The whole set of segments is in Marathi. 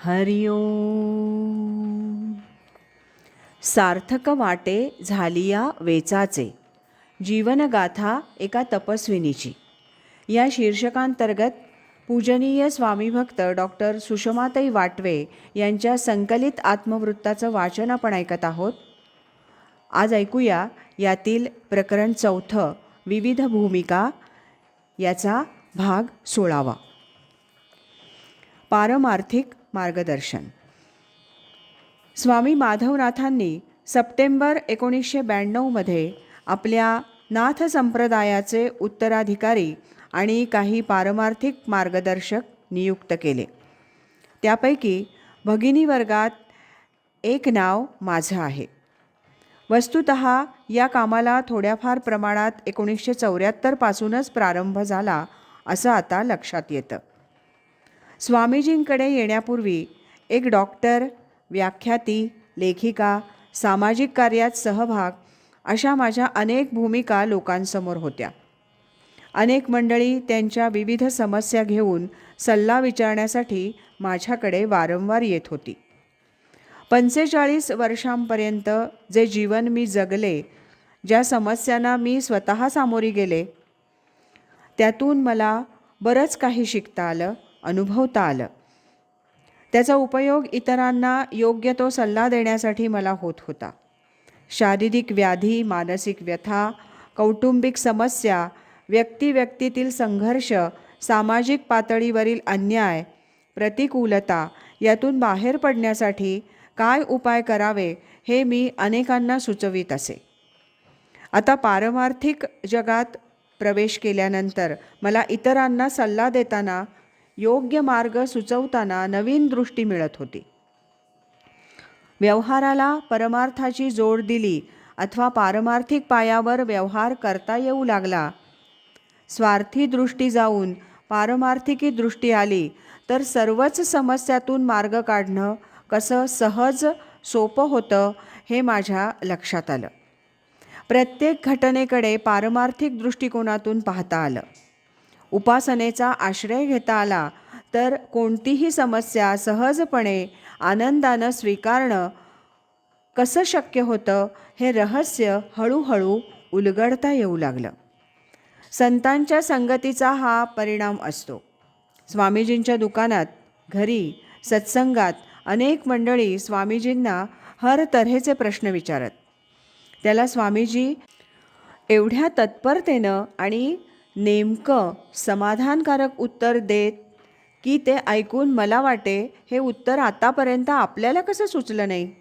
हरिओ सार्थक वाटे झालिया वेचाचे. जीवनगाथा एका तपस्विनीची. या शीर्षकांतर्गत पूजनीय स्वामीभक्त डॉक्टर सुषमाताई वाटवे यांच्या संकलित आत्मवृत्ताचं वाचन आपण ऐकत आहोत. आज ऐकूया यातील प्रकरण चौथं विविध भूमिका याचा भाग सोळावा. पारमार्थिक मार्गदर्शन. स्वामी माधवनाथांनी सप्टेंबर एकोणीसशे ब्याण्णवमध्ये आपल्या नाथ संप्रदायाचे उत्तराधिकारी आणि काही पारमार्थिक मार्गदर्शक नियुक्त केले. त्यापैकी भगिनी वर्गात एक नाव माझं आहे. वस्तुत या कामाला थोड्याफार प्रमाणात एकोणीसशे चौऱ्याहत्तरपासूनच प्रारंभ झाला असं आता लक्षात येतं. स्वामीजींकडे येण्यापूर्वी एक डॉक्टर व्याख्याती लेखिका सामाजिक कार्यात सहभाग अशा माझ्या अनेक भूमिका लोकांसमोर होत्या. अनेक मंडळी त्यांच्या विविध समस्या घेऊन सल्ला विचारण्यासाठी माझ्याकडे वारंवार येत होती. पंचेचाळीस वर्षांपर्यंत जे जीवन मी जगले ज्या समस्यांना मी स्वतः सामोरी गेले त्यातून मला बरंच काही शिकता आलं. अनुभवता आलं. त्याचा उपयोग इतरांना योग्य तो सल्ला देण्यासाठी मला होत होता. शारीरिक व्याधी मानसिक व्यथा कौटुंबिक समस्या व्यक्तिव्यक्तीतील संघर्ष सामाजिक पातळीवरील अन्याय प्रतिकूलता यातून बाहेर पडण्यासाठी काय उपाय करावे हे मी अनेकांना सुचवित असे. आता पारमार्थिक जगात प्रवेश केल्यानंतर मला इतरांना सल्ला देताना योग्य मार्ग सुचवताना नवीन दृष्टी मिळत होती. व्यवहाराला परमार्थाची जोड दिली अथवा पारमार्थिक पायावर व्यवहार करता येऊ लागला. स्वार्थी दृष्टी जाऊन पारमार्थिकी दृष्टी आली तर सर्वच समस्यातून मार्ग काढणं कसं सहज सोपं होतं हे माझ्या लक्षात आलं. प्रत्येक घटनेकडे पारमार्थिक दृष्टिकोनातून पाहता आलं. उपासनेचा आश्रय घेता आला तर कोणतीही समस्या सहजपणे आनंदानं स्वीकारणं कसं शक्य होतं हे रहस्य हळूहळू उलगडता येऊ लागलं. संतांच्या संगतीचा हा परिणाम असतो. स्वामीजींच्या दुकानात घरी सत्संगात अनेक मंडळी स्वामीजींना हर तऱ्हेचे प्रश्न विचारत. त्याला स्वामीजी एवढ्या तत्परतेनं आणि नेमकं समाधानकारक उत्तर देत की ते ऐकून मला वाटे हे उत्तर आतापर्यंत आपल्याला कसं सुचलं नाही?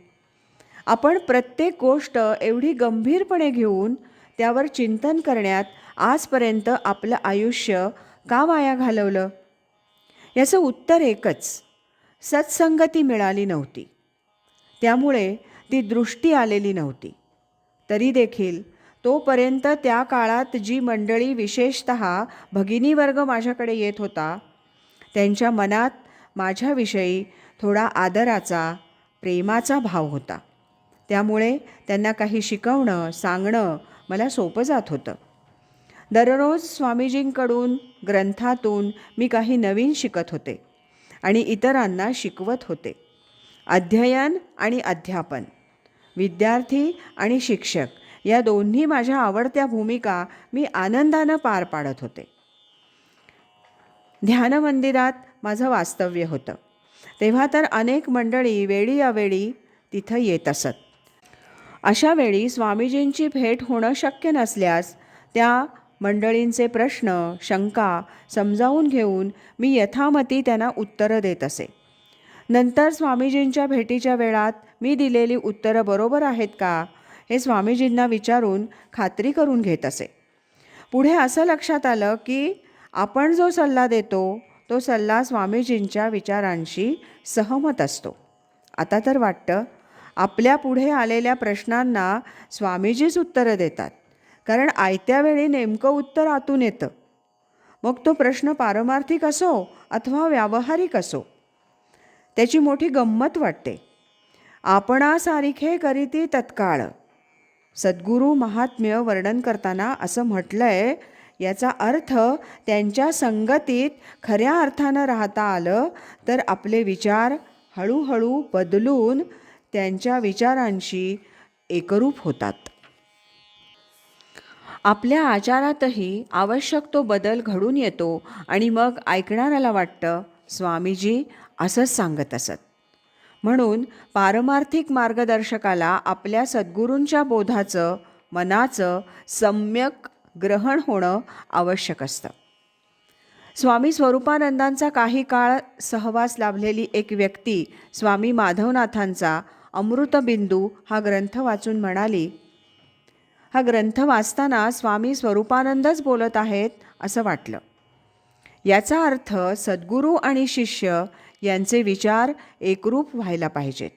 आपण प्रत्येक गोष्ट एवढी गंभीरपणे घेऊन त्यावर चिंतन करण्यात आजपर्यंत आपलं आयुष्य का वाया घालवलं? याचं उत्तर एकच सत्संगती मिळाली नव्हती. त्यामुळे ती दृष्टी आलेली नव्हती. तरी देखील तोपर्यंत त्या काळात जी मंडळी विशेषत भगिनी वर्ग माझ्याकडे येत होता त्यांच्या मनात माझ्याविषयी थोडा आदराचा प्रेमाचा भाव होता. त्यामुळे त्यांना काही शिकवणं सांगणं मला सोपं जात होतं. दररोज स्वामीजींकडून ग्रंथातून मी काही नवीन शिकत होते आणि इतरांना शिकवत होते. अध्ययन आणि अध्यापन. विद्यार्थी आणि शिक्षक या दोन्ही माझ्या आवडत्या भूमिका मी आनंदानं पार पाडत होते. ध्यानमंदिरात माझं वास्तव्य होतं. तेव्हा तर अनेक मंडळी वेळी अवेळी तिथं येत असत. अशा वेळी स्वामीजींची भेट होणं शक्य नसल्यास त्या मंडळींचे प्रश्न शंका समजावून घेऊन मी यथामती त्यांना उत्तरं देत असे. नंतर स्वामीजींच्या भेटीच्या वेळात मी दिलेली उत्तरं बरोबर आहेत का? हे स्वामीजींना विचारून खात्री करून घेत असे. पुढे असं लक्षात आलं की आपण जो सल्ला देतो तो सल्ला स्वामीजींच्या विचारांशी सहमत असतो. आता तर वाटतं आपल्या पुढे आलेल्या प्रश्नांना स्वामीजीच उत्तरं देतात. कारण आयत्या वेळी नेमकं उत्तर आतून येतं. मग तो प्रश्न पारमार्थिक असो अथवा व्यावहारिक असो त्याची मोठी गंमत वाटते. आपणासारिखे करीती तत्काळ. सद्गुरू महात्म्य वर्णन करताना असं म्हटलं आहे याचा अर्थ त्यांच्या संगतीत खऱ्या अर्थानं राहता आलं तर आपले विचार हळूहळू बदलून त्यांच्या विचारांशी एकरूप होतात. आपल्या आचारातही आवश्यक तो बदल घडून येतो आणि मग ऐकणाऱ्याला वाटतं स्वामीजी असंच सांगत असत. म्हणून पारमार्थिक मार्गदर्शकाला आपल्या सद्गुरूंच्या बोधाचं मनाचं सम्यक ग्रहण होणं आवश्यक असतं. स्वामी स्वरूपानंदांचा काही काळ सहवास लाभलेली एक व्यक्ती स्वामी माधवनाथांचा अमृतबिंदू हा ग्रंथ वाचून म्हणाली हा ग्रंथ वाचताना स्वामी स्वरूपानंदच बोलत आहेत असं वाटलं. याचा अर्थ सद्गुरू आणि शिष्य यांचे विचार एकरूप व्हायला पाहिजेत.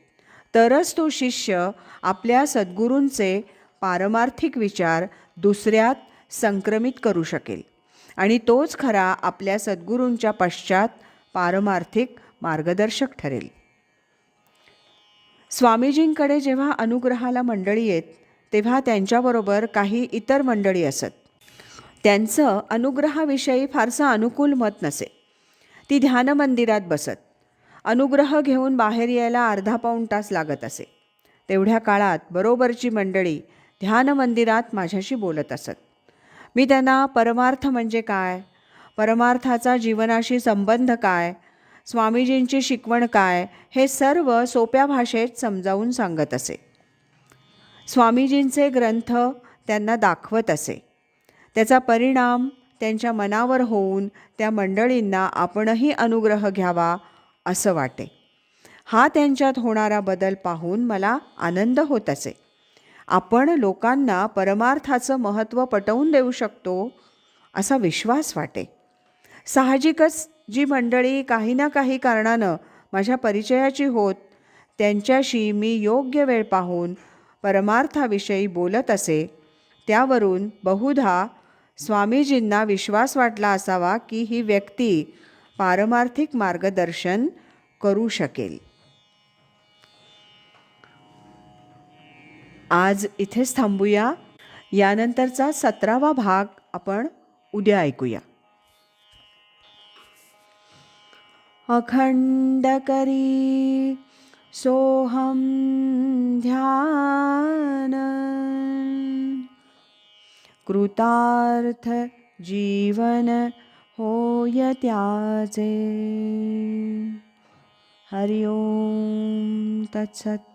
तरच तो शिष्य आपल्या सद्गुरूंचे पारमार्थिक विचार दुसऱ्यात संक्रमित करू शकेल आणि तोच खरा आपल्या सद्गुरूंच्या पश्चात पारमार्थिक मार्गदर्शक ठरेल. स्वामीजींकडे जेव्हा अनुग्रहाला मंडळी येत तेव्हा त्यांच्याबरोबर काही इतर मंडळी असत. त्यांचं अनुग्रहाविषयी फारसं अनुकूल मत नसे. ती ध्यानमंदिरात बसत. अनुग्रह घेऊन बाहेर यायला अर्धा पाऊण तास लागत असे. तेवढ्या काळात बरोबरची मंडळी ध्यान मंदिरात माझ्याशी बोलत असत. मी त्यांना परमार्थ म्हणजे काय? परमार्थाचा जीवनाशी संबंध काय? स्वामीजींची शिकवण काय? हे सर्व सोप्या भाषेत समजावून सांगत असे. स्वामीजींचे ग्रंथ त्यांना दाखवत असे. त्याचा परिणाम त्यांच्या मनावर होऊन त्या मंडळींना आपणही अनुग्रह घ्यावा असं वाटे. हा त्यांच्यात होणारा बदल पाहून मला आनंद होत असे. आपण लोकांना परमार्थाचं महत्त्व पटवून देऊ शकतो असा विश्वास वाटे. साहजिकच जी मंडळी काही ना काही कारणानं माझ्या परिचयाची होत त्यांच्याशी मी योग्य वेळ पाहून परमार्थाविषयी बोलत असे त्यावरून बहुधा स्वामीजींना विश्वास वाटला असावा की ही व्यक्ती पारमार्थिक मार्गदर्शन करू शकेल. आज इथेच थांबूया. यानंतरचा सतरावा भाग आपण उद्या ऐकूया. अखंड करी सोहम ध्यान. कृतार्थ जीवन होय त्याचे हरिओम तत्सत